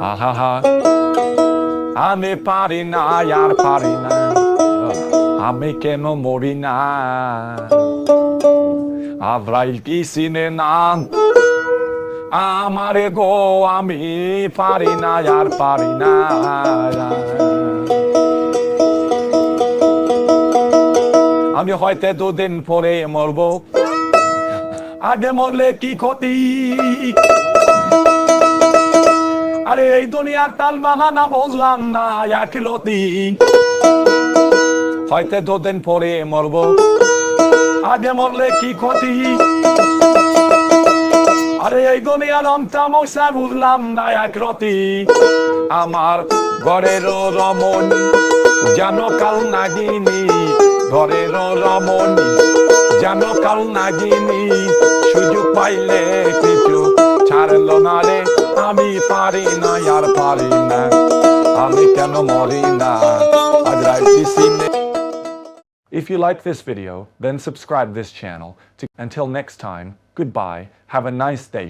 আহা আমি পারি না, আর পারি না। আমি কেন মরি না? আব্রাইল কি সিনে না? আমারে গো, আমি পারি না, আর পারি না। আমি হয়তো দুদিন পরে মরবো। আগে মরলে কি ক্ষতি? আরে, এই দুনিয়ার তাল বাহানা বুঝলাম না একলতি হয়তো দুদিন পরে মরব। আগে মরলে কি ক্ষতি? আরে, এই দুনিয়ার অন্তামশা বুঝলাম না একরতি আমার ঘরের রমন যেন কাল নাগিনী ঘরের রমন যেন কাল নাগিনী, সুযোগ পাইলে কিছু ছাড়লো না রে। আমি পারি না আর পারি না আমি কেন মরি না আজ রাইতে সিনে If you like this video, then subscribe this channel. To, until next time, goodbye, have a nice day.